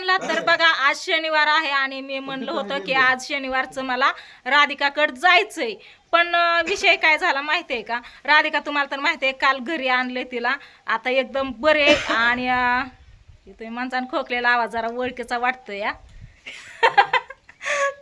सगळ्यांना तर बघा आज शनिवार आहे आणि मी म्हणलं होतं की आज शनिवारचं मला राधिकाकडे जायचंय. पण विषय काय झाला माहितीये का? राधिका तुम्हाला तर माहितीये काल घरी आणले तिला. आता एकदम बरे आणि इथे माणसानं खोकलेला आवाज जरा ओळखीचा वाटतोय या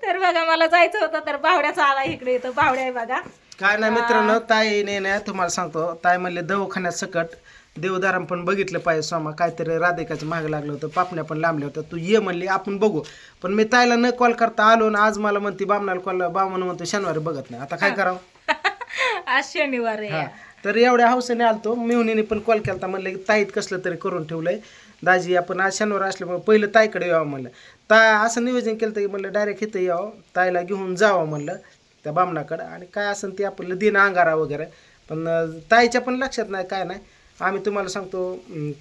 तर बघा मला जायचं होतं तर बावड्याचा आला इकडे येतो बावड्या आहे बघा. काय नाही मित्रांनो ताईने नाही तुम्हाला सांगतो ताई म्हणले दवाखान्यात सकट. देवदाराम पण बघितलं पाहिजे सोमा काहीतरी राधिकाचं माग लागलं होतं पापण्या पण लांबल्या होत्या. तू ये म्हणली आपण बघू. पण मी ताईला न कॉल करता आलो ना आज मला म्हणते बामणाला कॉल बामण म्हणतो शनिवारी बघत नाही. आता काय करावं? आज शनिवार आहे. हा. तर एवढ्या हौसेने आलतो. मिवणीने पण कॉल केला म्हणलं की ताईत कसलं तरी करून ठेवलंय. दाजी आपण आज शनिवार असल्यामुळे पहिलं ताईकडे यावं म्हणलं. ताय असं नियोजन केलं की म्हणलं डायरेक्ट इथं यावं. ताईला घेऊन जावं म्हणलं त्या बामणाकडं. आणि काय असेल ते आपलं दिन अंगारा वगैरे. पण अं, ताईच्या पण लक्षात नाही काय नाही. आम्ही तुम्हाला सांगतो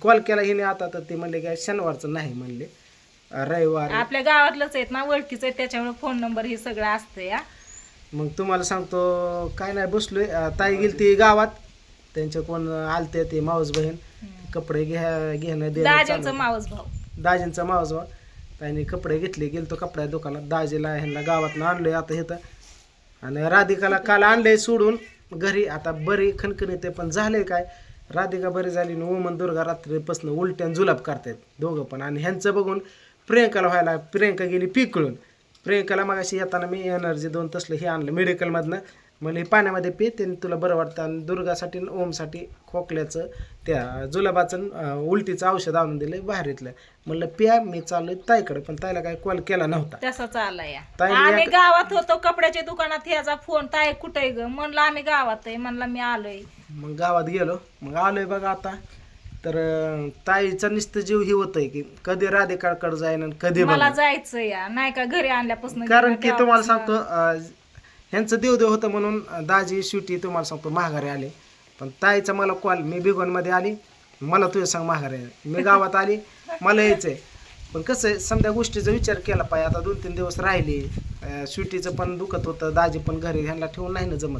कॉल केला हिने आता तर ते म्हणले की शनिवारचं नाही म्हणले. रविवार. आपल्या गावातलंच आहेत ना ओळखीचं आहे त्याच्यामुळे फोन नंबर हे सगळं असतं या मग तुम्हाला सांगतो काय नाही बसलोय. ताई गेली ती गावात. त्यांच्या कोण आलते ते मावस बहीण. कपडे घ्या घेणं दाजींचं चालू. मावस भाऊ. दाजींचा मावस भाऊ. त्याने कपडे घेतले गेलतो कपड्या दुकानात. दाजीला ह्यांना गावातनं आणलोय आता इथं आणि राधिकाला काल आणलंय सोडून. घरी आता बरी खणखणीते पण झाले काय? राधिका बरी झाली आणि ओमन दुर्गा रात्रीपासून उलट्यान जुलाब करतायत दोघं पण. आणि ह्यांचं बघून प्रियंकाला व्हायला प्रियंका गेली पिकळून. प्रियंकाला मग अशी येताना मी एनर्जी दोन तसलं हे आणलं मेडिकलमधनं म्हणलं हे पाण्यामध्ये पी त्याने तुला बरं वाटतं. आणि दुर्गासाठी ओमसाठी खोकल्याचं त्या जुलाबाचं उलटीचं औषध आणून दिलं बाहेरीतलं. म्हणलं पिया मी चाललोय ताईकडे. पण ताईला काय कॉल केला नव्हता. तसाच आला या. ताई, आम्ही गावात होतो कपड्याच्या दुकानात ह्याचा फोन ताय कुठे ग? म्हणलं आम्ही गावात आहे. म्हणलं मी आलोय. मग गावात गेलो. मग आलोय बघा आता. तर अं, ताईचा नुसतं जीव ही होतंय की कधी राधिकाकडे जाईन आणि कधी मला बघेन. जायचं या. नाही का घरी आणल्यापासून कारण की तुम्हाला सांगतो अं, ह्यांचं देवदेव होतं म्हणून दाजी शिवटी तुम्हाला सांगतो महागारी आले. पण ताईचा मला कॉल मी बिगॉनमध्ये आली. मला तुझ्या सांग महागारी आली मी गावात आली मला यायचं आहे पण कसं आहे समजा गोष्टीचा विचार केला पाहिजे. आता दोन तीन दिवस राहिले. अं, शिवटीचं पण दुखत होतं दाजी पण घरी ह्यांना ठेवून नाही ना जमत.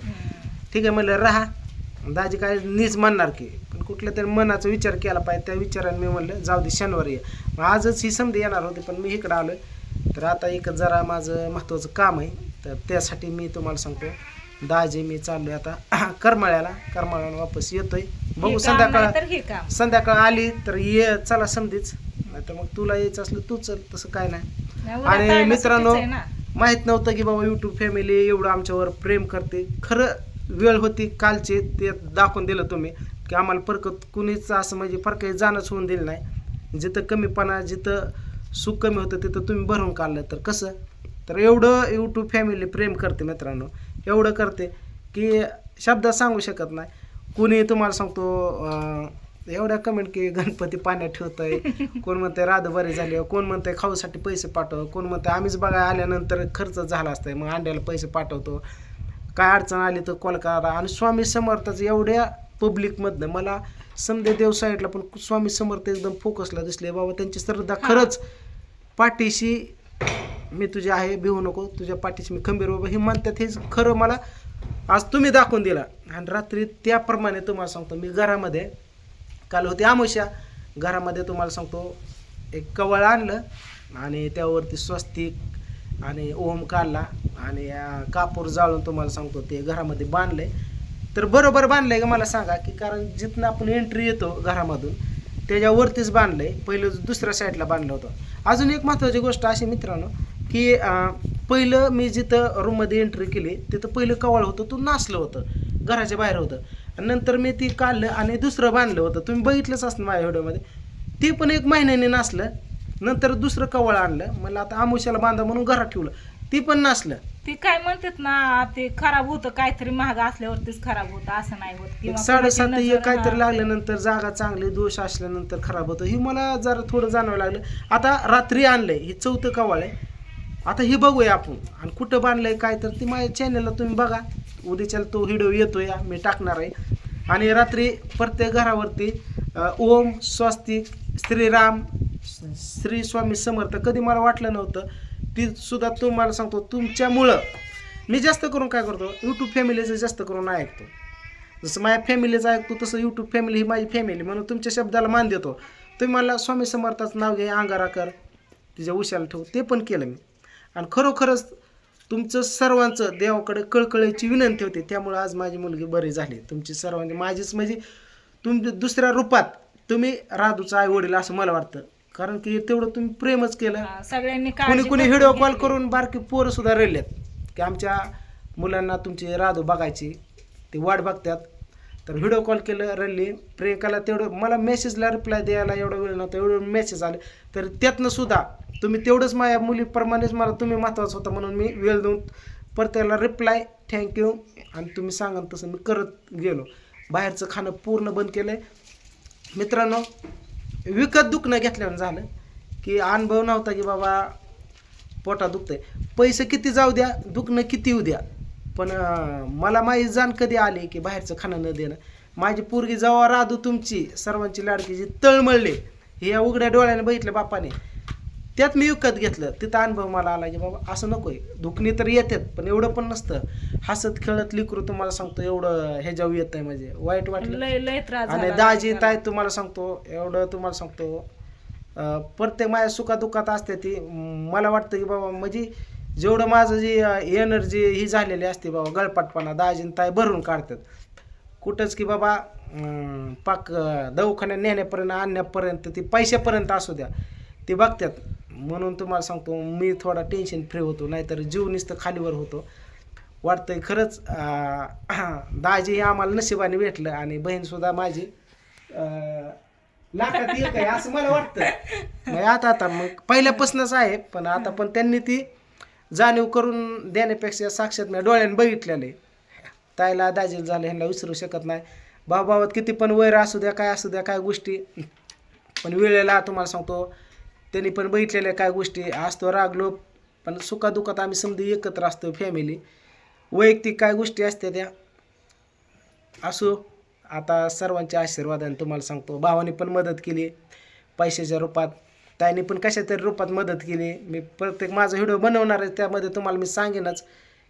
ठीक आहे म्हणलं राहा. दाजी काय नीच म्हणणार की. पण कुठल्या तरी मनाचा विचार केला पाहिजे. त्या विचाराने मी म्हणलं जाऊ दे शनिवारी ये. मग आजच ही संधी येणार होती पण मी इकडं आलो तर आता एक जरा माझं महत्त्वाचं काम आहे. तर त्यासाठी मी तुम्हाला सांगतो दाजी मी चाललोय आता करमाळ्याला. करमाळ्याला वापस येतोय. बघू संध्याकाळ संध्याकाळ आली तर ये चला समधीच. नाही तर मग तुला यायचं असलं तू चल तसं काय नाही. आणि मित्रांनो. माहीत नव्हतं की बाबा युट्यूब फॅमिली एवढं आमच्यावर प्रेम करते. खरं वेळ होती कालचे ते दाखवून दिलं तुम्ही की आम्हाला फरक कुणीच असं म्हणजे फरक जाणंच होऊन दिलं नाही. जिथं कमीपणा जिथं सुख कमी होतं तिथं तुम्ही भरून काढलं. तर कसं? तर एवढं यूट्यूब फॅमिली प्रेम करते मित्रांनो. एवढं करते की शब्दात सांगू शकत नाही. कुणी तुम्हाला सांगतो एवढ्या कमेंट की गणपती पाण्यात ठेवतोय. कोण म्हणते राध बरी झाली कोण म्हणते खाऊसाठी पैसे पाठव कोण म्हणते आम्हीच बघा आल्यानंतर खर्च झाला असतंय मग अंड्याला पैसे पाठवतो. काय अडचण आली तर कॉल करा. आणि स्वामी समर्थाचं एवढ्या पब्लिकमधनं मला समदे देव साईडला पण स्वामी समर्थ एकदम फोकसला दिसले. बाबा त्यांची श्रद्धा खरंच पाठीशी मी तुझे आहे भिवू नको तुझ्या पाठीशी मी खंबीर बाबा हे म्हणतात हेच खरं मला आज तुम्ही दाखवून दिला. आणि रात्री त्याप्रमाणे तुम्हाला सांगतो मी घरामध्ये काल होती आमुष्या घरामध्ये तुम्हाला सांगतो एक कवळ आणलं आणि त्यावरती स्वस्तिक आणि ओम काढला आणि कापूर जाळून तुम्हाला सांगतो ते घरामध्ये बांधलंय. तर बरोबर बांधलंय का मला सांगा की कारण जिथनं आपण एंट्री येतो घरामधून त्याच्यावरतीच बांधलं आहे पहिलं दुसऱ्या साईडला बांधलं होतं. अजून एक महत्त्वाची गोष्ट अशी मित्रांनो की पहिलं मी जिथं रूममध्ये एंट्री केली तिथं पहिलं कवळ होतं तो नासलं होतं घराच्या बाहेर होतं. आणि नंतर मी ती काढलं आणि दुसरं बांधलं होतं. तुम्ही बघितलंच असतं माझ्या व्हिडिओमध्ये. ते पण एक महिन्याने नासलं नंतर दुसरं कवळ आणलं. मला आता आमुष्याला बांधा म्हणून घरात ठेवलं. ती पण नासलं ते काय म्हणतात ना ते खराब होतं काहीतरी महाग असल्यावरतीच खराब होतं असं नाही होत. किंवा साडेसात कोणाची एक काहीतरी. लागल्यानंतर जागा चांगली दोष असल्यानंतर खराब होतं. हे मला जरा थोडं जाणवायला लागलं. आता रात्री आणलंय हे चौथं कवाळ आहे. आता हे बघूया आपण. आणि कुठं बांधलंय काय तर ती माझ्या चॅनलला तुम्ही बघा. उद्याच्याला तो व्हिडिओ येतो या मी टाकणार आहे. आणि रात्री प्रत्येक घरावरती ओम स्वस्तिक श्रीराम श्री स्वामी समर्थ कधी मला वाटलं नव्हतं ती सुद्धा तुम्हाला सांगतो तुमच्यामुळं. मी जास्त करून काय करतो यूट्यूब फॅमिलीचं जास्त करून ऐकतो. जसं माझ्या फॅमिलीचं ऐकतो तसं यूट्यूब फॅमिली ही माझी फॅमिली म्हणून तुमच्या शब्दाला मान देतो. तुम्ही मला स्वामी समर्थाचं नाव घे अंगारा कर. तिच्या उशाला ठेवू ते पण केलं मी. आणि खरोखरच तुमचं सर्वांचं देवाकडे कळकळीची विनंती होती. त्यामुळे आज माझी मुलगी बरी झाली. तुमची सर्वांची माझीच म्हणजे तुमच्या दुसऱ्या रूपात तुम्ही राधूचा आई वडील असं मला वाटतं. कारण की तेवढं तुम्ही प्रेमच केलं. सगळ्यांनी कोणी कोणी व्हिडिओ कॉल. करून बारकी पोरं सुद्धा राहिलेत की आमच्या मुलांना तुमची राधू बघायची. ते वाट बघतात. तर व्हिडिओ कॉल केलं रल्ली प्रियंकाला तेवढं मला मेसेजला रिप्लाय द्यायला एवढा वेळ नव्हता एवढं मेसेज आले. तर त्यातनं सुद्धा तुम्ही तेवढंच माझ्या मुलीप्रमाणेच मला तुम्ही महत्त्वाचं होतं म्हणून मी वेळ देऊन प्रत्येकाला रिप्लाय थँक्यू आणि तुम्ही सांगा तसं मी करत गेलो. बाहेरचं खाणं पूर्ण बंद केलं आहे मित्रांनो विकत दुखणं घेतल्यानं झालं की अनुभव नव्हता की बाबा पोटा दुखतंय. पैसे किती जाऊ द्या दुखणं किती येऊ द्या. पण मला माझी जाण कधी आली की बाहेरचं खाणं न देणं? माझी पोरगी जेव्हा राधू तुमची सर्वांची लाडकीची तळमळले. हे या उघड्या डोळ्याने बघितलं बापाने. त्यात मी विकत घेतलं. तिथं अनुभव मला आला की बाबा असं नको आहे दुखणी तर येतात पण एवढं पण नसतं. हसत खेळत लिकरू तुम्हाला सांगतो एवढं ह्याच्यावर येत आहे म्हणजे. वाईट वाटलं. आणि दाजी. ताई तुम्हाला सांगतो एवढं तुम्हाला सांगतो. प्रत्येक माझ्या सुखादुखात असते ती. मला वाटतं की बाबा म्हणजे जेवढं माझं जी एनर्जी ही झालेली असते बाबा गळपाटपणा दाजीन ताई भरून काढतात. कुठंच की बाबा पाक दवाखान्यात नेण्यापर्यंत आणण्यापर्यंत ती पैशापर्यंत असू द्या. ते बघतात. म्हणून तुम्हाला सांगतो मी थोडा टेन्शन फ्री होतो नाहीतर जीव निस्त खालीवर होतो. वाटतंय खरंच दाजी हे आम्हाला नशिबाने भेटलं आणि बहीणसुद्धा माझी लाखात येईल आहे असं मला वाटतं. मग आता आता मग पहिल्यापासूनच आहे पण आता पण त्यांनी ती जाणीव करून देण्यापेक्षा साक्षात मी डोळ्याने बघितलेले ताईला दाजील झालं ह्यांना विसरू शकत नाही. भावाभावात किती पण वैर असू द्या काय असू द्या काय गोष्टी. पण वेळेला तुम्हाला सांगतो त्यांनी पण बघितलेल्या काय गोष्टी. असतो रागलो पण सुखादुखात आम्ही समधी एकत्र असतो फॅमिली वैयक्तिक काय गोष्टी असत्या त्या. असो आता सर्वांच्या आशीर्वादाने तुम्हाला सांगतो भावाने पण मदत केली. पैशाच्या रूपात ताईने पण कशा तरी रूपात मदत केली. मी प्रत्येक माझा व्हिडिओ बनवणार आहे त्यामध्ये तुम्हाला मी सांगेनच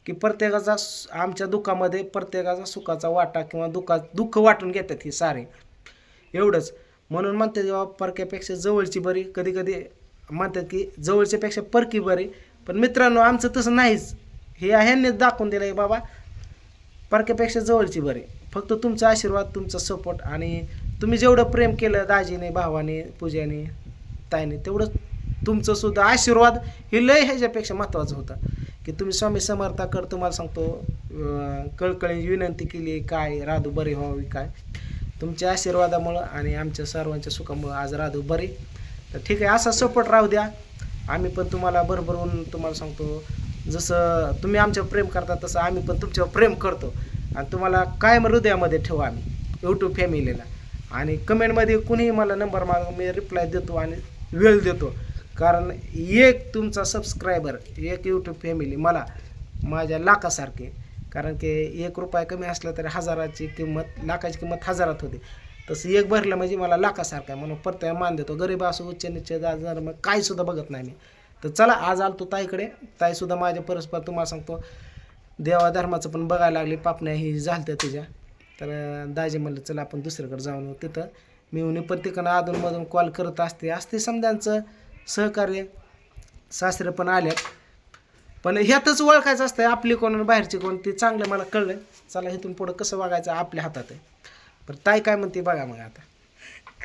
की प्रत्येकाचा आमच्या दुःखामध्ये प्रत्येकाचा सुखाचा वाटा किंवा दुःखा दुःख वाटून घेतात हे सारे. एवढंच. म्हणून म्हणते जेव्हा परक्यापेक्षा जवळची बरी कधी कधी म्हणतात की जवळच्यापेक्षा परकी बरी. पण मित्रांनो आमचं तसं नाहीच. हे ह्यांनीच दाखवून दिलं आहे बाबा परक्यापेक्षा जवळची बरी. फक्त तुमचा आशीर्वाद तुमचा सपोर्ट आणि तुम्ही जेवढं प्रेम केलं दाजीने भावाने पूजाने ताईने तेवढं तुमचं सुद्धा आशीर्वाद हे लय ह्याच्यापेक्षा महत्त्वाचं होतं. की तुम्ही स्वामी समर्थाकर तुम्हाला सांगतो कळकळी विनंती केली काय राधू बरी व्हावी काय? तुमच्या आशीर्वादामुळं आणि आमच्या सर्वांच्या सुखामुळं आज राधू बरी. तर ठीक आहे असा सपोर्ट राहू द्या. आम्ही पण तुम्हाला भरभरून तुम्हाला सांगतो जसं तुम्ही आमच्यावर प्रेम करता तसं आम्ही पण तुमच्यावर प्रेम करतो. आणि तुम्हाला कायम हृदयामध्ये ठेवू आम्ही यूट्यूब फॅमिलीला आणि कमेंटमध्ये कुणीही मला नंबर माग मी रिप्लाय देतो आणि वेळ देतो. कारण एक तुमचा सबस्क्रायबर एक यूट्यूब फॅमिली मला माझ्या लाखासारखे कारण की एक रुपया कमी असला तरी हजाराची किंमत लाखाची किंमत हजारात होती. तसं एक भरलं म्हणजे मला लाखासारखं आहे म्हणून परत मान देतो. गरीब असो उच्च निच्च दाजार मग काहीसुद्धा बघत नाही मी. तर चला आज आलतो ताईकडे. ताईसुद्धा माझ्या परस्पर तुम्हाला सांगतो. देवा धर्माचं पण बघायला लागली पापण्या ही झालत्या तुझ्या. तर दाजी म्हणलं चला आपण दुसरीकडे जाऊन तिथं. मी उन्ही पण अधूनमधून कॉल करत असते. असते समजांचं सहकार्य. सासरे पण आल्यात. पण ह्यातच ओळखायचं असतं आपली कोण बाहेरची कोण ते चांगलं मला कळलं. चला इथून पुढं कसं वागायचं आपल्या हातात आहे. बरं ताई काय म्हणते बघा मग आता.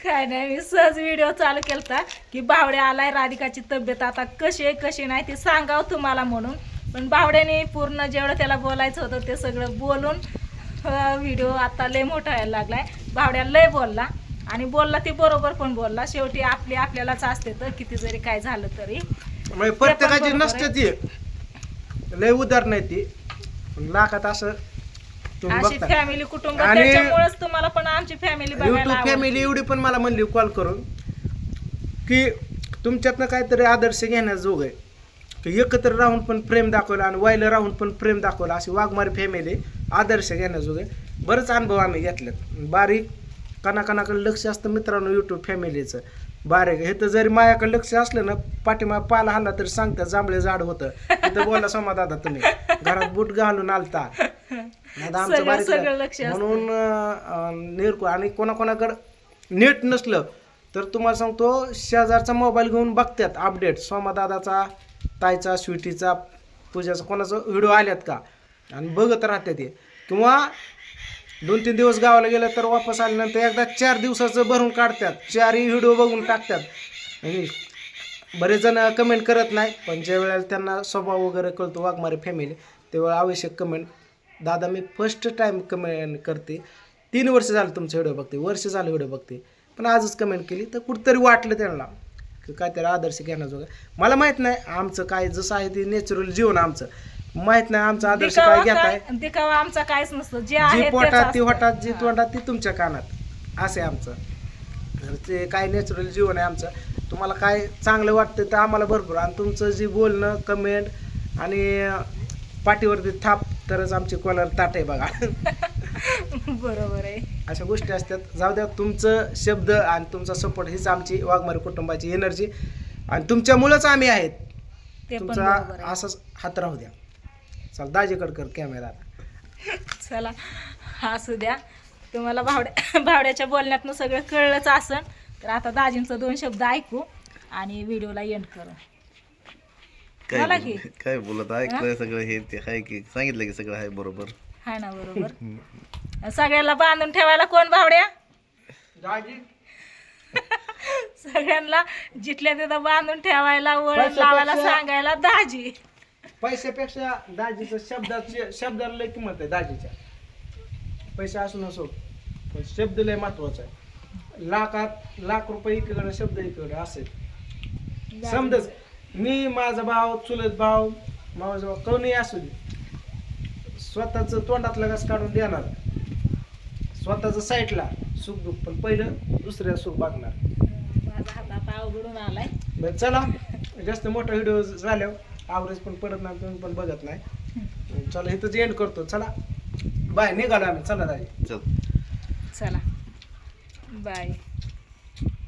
काय नाही मी सहज व्हिडिओ चालू केलता की बावडे आलाय राधिकाची तब्येत आता कशी आहे कशी नाही ती सांगाव तुम्हाला म्हणून. पण बावड्याने पूर्ण जेवढं त्याला बोलायचं होतं ते सगळं बोलून व्हिडिओ आता लय मोठा व्हायला लागलाय. बावड्या लय बोलला. आणि बोलला ती बरोबर पण बोलला. शेवटी आपली आपल्यालाच असते तर किती जरी काय झालं तरी. म्हणजे प्रत्येकाची नसते ती. लय उदार नाही ती. पण लाखात असं तुम्ही अशी बघता. फॅमिली कुटुंब आणि- त्याच्यामुळेच तुम्हाला पण आमची फॅमिली बघायला युट्यूब आवडते. फॅमिली एवढी पण मला म्हणली कॉल करून. की तुमच्यातनं काहीतरी आदर्श घेण्याजोग आहे. की एकत्र राहून पण प्रेम दाखवलं आणि वायला राहून पण प्रेम दाखवलं अशी वाघमारी फॅमिली आदर्श घेण्याजोग आहे. बरंच अनुभव आम्ही घेतलेत. बारीक कणाकणाकडे लक्ष असतं मित्रांनो युट्यूब फॅमिलीचं बारीक. हे तर जरी माझ्याकडे लक्ष असलं ना पाठीमा पाला हल्ला तरी सांगतात जांभळे झाड होतं. तिथं बोला सोमा दादा तुम्ही. घरात बूट घालून आलता. आता आमचं बारीक. म्हणून निर्को आणि कोणाकोणाकडं नेट नसलं तर तुम्हाला सांगतो शेजारचा मोबाईल घेऊन बघतात अपडेट सोमादादाचा ताईचा स्वीटीचा पूजाचा कोणाचा व्हिडिओ आल्यात का? आणि बघत राहतात ते. किंवा दोन तीन दिवस गावाला गेलं तर वापस आल्यानंतर एकदा चार दिवसाचं भरून काढतात. चारही व्हिडिओ बघून टाकतात. बरेच जण कमेंट करत नाही पण ज्या वेळेला त्यांना स्वभाव वगैरे कळतो वाघमारे फॅमिली तेव्हा आवश्यक कमेंट दादा मी फर्स्ट टाईम कमेंट करते. तीन वर्ष झालं तुमचं व्हिडिओ बघते वर्ष झालं व्हिडिओ बघते. पण आजच कमेंट केली तर कुठंतरी वाटलं त्यांना. की काहीतरी आदर्श घेण्याजोगं. मला माहीत नाही आमचं काय जसं आहे ते नॅचरल जीवन आमचं. माहीत नाही आमचं आदर्श काय दिखावा घेताय. काय? दिखावा आमचा काहीच नसतो. जे जी आहे पोटात ती होटात जी. तोंडात ती तुमच्या कानात. असं आहे आमचं. तर ते काय नॅचरल जीवन आहे आमचं. तुम्हाला काय चांगलं वाटतं तर आम्हाला भरपूर. आणि तुमचं जे बोलणं कमेंट आणि पाठीवरती थाप तरच आमची कॉलर ताट आहे बघा. बरोबर आहे. अशा गोष्टी असतात. जाऊ द्या तुमचं शब्द आणि तुमचा सपोर्ट हीच आमची वाघमारी कुटुंबाची एनर्जी आणि तुमच्यामुळंच आम्ही आहेत. ते पण तुमचा बरोबर आहे. असाच हात राहू द्या. चल दाजीकड कर कॅमेरा चला असू द्या. तुम्हाला भावड्या भावड्याच्या बोलण्यातनं सगळं कळलंच असन तर आता दाजींचं दोन शब्द ऐकू आणि व्हिडिओला एंड करू. काय की. बोल- काय बोलत ऐकलंय सगळं हे ते आहे की? सांगितलं की सगळं आहे बरोबर? हाय ना बरोबर. सगळ्याला बांधून ठेवायला कोण भावड्या? दाजी. सगळ्यांना जिथल्या तिथं बांधून ठेवायला वळण लावायला सांगायला दाजी. पैशापेक्षा दाजीचं शब्दाची शब्दाला लय किंमत आहे दाजीच्या. पैसे असू नसो पण शब्द लय महत्त्वाचा आहे. लाखात लाख रुपये इकडे शब्द इकडे असे समजच मी माझा भाव चुलत भाव माझा भाव कोणी असू दे. स्वतःच तोंडातलं घास काढून देणार. स्वतःच साईडला सुख दुःख पण पहिलं दुसऱ्या सुख बघणार. माझा अवघडून आलाय. चला. जास्त मोठा व्हिडिओ झाल्यावर. आवरेज पण पडत नाही तुम्ही पण बघत नाही. चला इथंच एंड करतो. चला. बाय निघालो आम्ही. चला चल. चला. बाय.